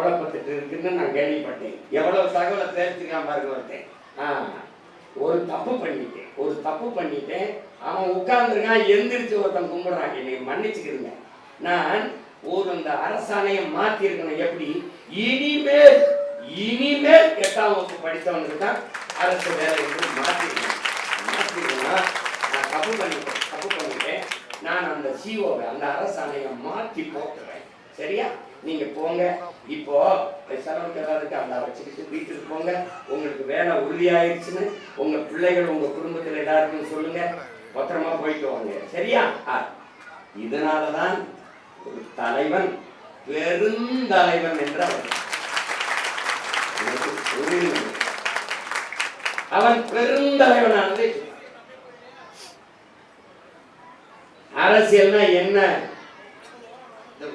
கவலைப்பட்டுட்டு இருக்குன்னு நான் கேள்விப்பட்டேன். எவ்வளவு தகவலை சேர்த்துக்கலாம் பாருங்க ஒருத்தன். ஒரு தப்பு பண்ணிட்டேன். ஒரு தப்பு பண்ணிட்டேன். அவன் உட்கார்ந்துருக்கான் எந்திரிச்சு ஒருத்தன் கும்பிடுறான். என்னை மன்னிச்சுக்கிருங்க. நான் ஒரு அந்த அரசாணையை மாத்திருக்கணும். எப்படி? இனிமேல் இனிமேல் எட்டாம் வகுப்பு படித்தவனுக்கு தான் அரசு வேலை என்று மாத்திருக்கேன் மாத்திருக்கேன்னா நான் தப்பு பண்ணிட்டேன் தப்பு பண்ணிட்டேன். நான் அந்த சிஓவை அந்த அரசாணையை மாற்றி போட்டுறேன். சரியா? நீங்கள் போங்க. இப்போ செலவுக்கு ஏதாவது அந்த வச்சுக்கிட்டு வீட்டுக்கு போங்க உங்களுக்கு வேலை உறுதியாயிருச்சுன்னு உங்க பிள்ளைகள் உங்க குடும்பத்தில் எல்லாருக்கும் சொல்லுங்க. பத்திரமா போயிட்டு வாங்க. சரியா? இதனாலதான் ஒரு தலைவன் பெருந்தலைவன் என்று எனக்கு அவன் பெருந்தலைவனானது. அரசியல்னா என்ன?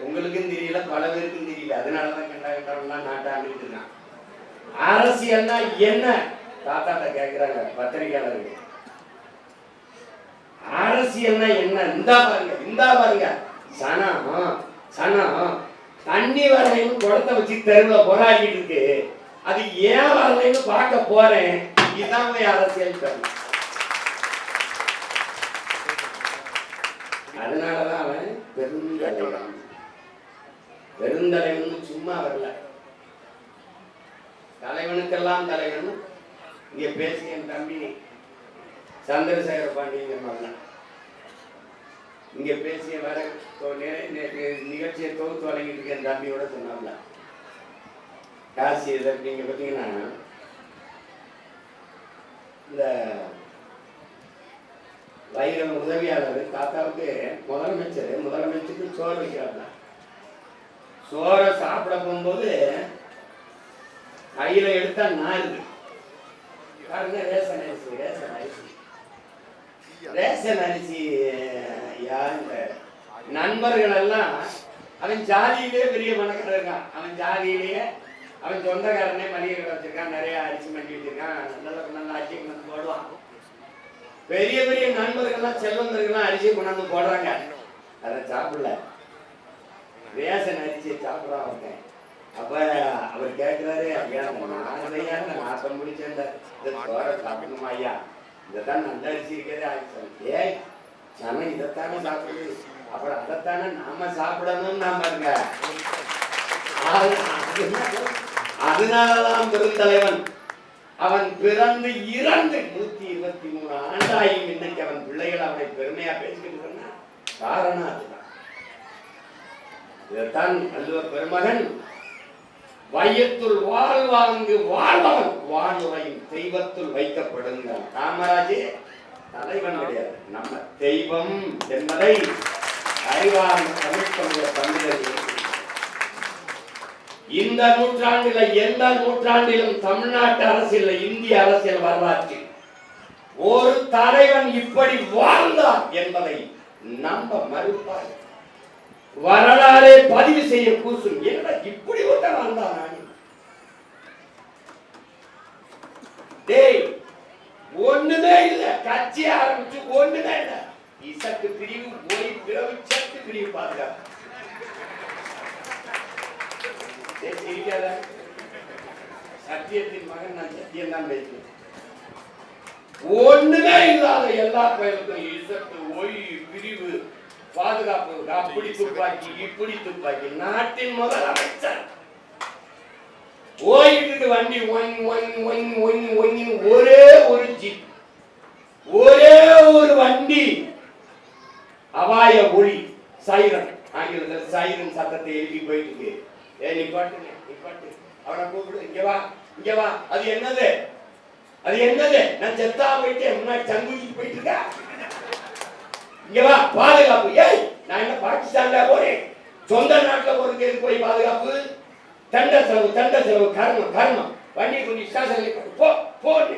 உங்களுக்கும் தெரியல பல பேருக்கும் அதனால அதனாலதான் கண்டா கண்டவன்லாம் நாட்டை ஆண்டுட்டு இருக்கான். அரசியல்னா என்ன? தாத்தாட்ட கேட்கிறாங்க பத்திரிகையாளர்கள். அரசியல்னா என்ன? இந்தா பாருங்க இந்தா பாருங்க. சனம் சனம் தண்ணி வரலைன்னு குளத்த வச்சு தெருவில் போராடிட்டு இருக்கு. அது ஏன் வரலைன்னு பார்க்க போறேன். இதுதான் போய் அரசியல் தரும் அதனாலதான் அவன் பெருந்தலைவன் பெருந்தலைவன் சும்மா வரல. தலைவனுக்கெல்லாம் தலைவன். இங்க பேசிய என் தம்பி. சந்திரசேகர பாண்டியன் மகன். இங்க பேசிய வர நிகழ்ச்சியை தொகுத்து வழங்கிட்டு என் தம்பியோட சொன்னாப்ல. காசி இதை நீங்க பார்த்தீங்கன்னா இந்த வைரம் உதவியாளர் தாத்தாவுக்கு முதலமைச்சர் முதலமைச்சருக்கு சோறு வைக்கிறாங்க சோறை சாப்பிட போகும்போது கையில எடுத்தா நாருது பாருங்க ரேஷன் அரிசி ரேஷன் அரிசி. ரேஷன் அரிசி யாருங்க நண்பர்கள் எல்லாம் அவன் ஜாதியிலேயே பெரிய பணக்காரன் இருக்கான். அவன் ஜாதியிலேயே அவன் சொந்தக்காரனே மளிகை கடை வச்சிருக்கான் நிறைய அரிசி மண்டி வச்சிருக்கான். நல்ல நல்ல அரிசி கொண்டு போடுவான். பெரிய பெரிய நண்பர்கள்லாம் செல்வந்தர்கள்லாம் அரிசி கொண்டாந்து போடுறாங்க. அதை சாப்பிடல. ரேஷன் அரிசி சாப்பிட்றான் ஒருத்தன் அப்ப அவர் கேட்கிறாரு ஐயா நான் ஐயா நாசம் முடிச்சேன் இந்த சோறை சாப்பிடணுமா ஐயா? இதைத்தான் நல்ல அரிசி இருக்கிறதே ஆயிடுச்சு ஏய் சனம் இதைத்தானே சாப்பிடுது. அப்புறம் அதைத்தானே நாம சாப்பிடணும்னு நாம இருங்க அதனாலதான் பெருந்தலைவன். அவன் பிறந்து இறந்து நூத்தி இருபத்தி மூணு ஆண்டாயும் இன்னைக்கு அவன் பிள்ளைகள் அவனை பெருமையா பேசிக்கிட்டு சொன்னா காரணம் அதுதான். இதைத்தான் வள்ளுவர் பெருமகன் வையத்துள் வாழ்வாங்கு வாழ்வன் வானுரையும் தெய்வத்துள் வைக்கப்படுங்க காமராஜே தலைவன் கிடையாது. நம்ம தெய்வம் என்பதை அறிவார்ந்த தமிழ்த்தமிழ தமிழர்கள் இந்த நூற்றாண்டுல எந்த நூற்றாண்டிலும் தமிழ்நாட்டு அரசியல் இந்திய அரசியல் வரலாற்றில் ஒரு தலைவன் இப்படி வாழ்ந்தான் என்பதை நம்ப மறுப்பார். வர பதிவு செய்ய கூசும் என்ன இப்படி ஒருத்தன் வந்தான் நான்? டேய் ஒண்ணுமே இல்ல. கட்சி ஆரம்பிச்சு ஒண்ணுமே இல்ல. இசக்கு பிரிவு ஓய் பிறகு சத்து பிரிவு பாதுகாப்பு சத்தியத்தின் மகன் நான் சத்தியம் தான் பேசுவேன். ஒண்ணுமே இல்லாத எல்லா பயலுக்கும் இசத்து ஒய் பிரிவு பாதுகாப்பு அப்படி துப்பாக்கி இப்படி துப்பாக்கி. நாட்டின் முதலமைச்சர். ஓடிட்டு வண்டி one one one one one ஒரே ஒரு ஜீப். ஒரே ஒரு வண்டி. அபாய ஒளி. சைரன். ஆங்கிலத்தில் சைரன் சத்தத்தை எழுப்பி போயிட்டு இருக்கு ஏ நிப்பாட்டுங்க நிப்பாட்டு அவனை கூப்பிடு. இங்க வா இங்க வா. அது என்னது? அது என்னது? நான் செத்தா போயிட்டு முன்னாடி சங்குதிக்கு போயிட்டு இருக்கா இங்க வா பாதுகாப்பு ஏய் நான் என்ன பாகிஸ்தான்ல போறேன் சொந்த நாட்டுல ஒரு போய் பாதுகாப்பு தண்ட செலவு தண்ட செலவு கர்மம் கர்மம் வண்டி கொஞ்சம் ஸ்டேஷன்ல போ போன்னு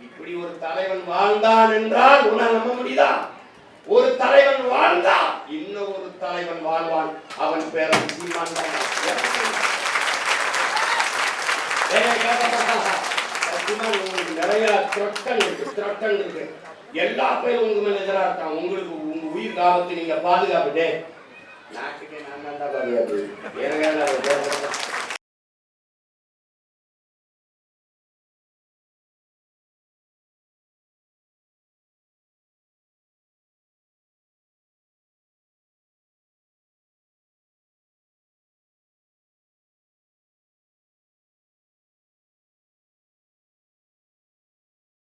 இப்படி ஒரு தலைவன் வாழ்ந்தான் என்றால் உன்னால் நம்ப முடியுதா ஒரு தலைவன் வாழ்ந்தா இன்னும் ஒரு தலைவன் வாழ்வான் அவன் பேரன் சீமான் உங்களுக்கு நிறைய த்ரொட்டன் இருக்கு த்ரொட்டன் இருக்கு எல்லா பேரும் உங்க மேல எதிரா இருக்கான் உங்களுக்கு உங்க உயிர் காபத்து நீங்க பாதுகாப்பு டே நாட்டுக்கு நான் தான் பாதுகாப்பு எனக்கு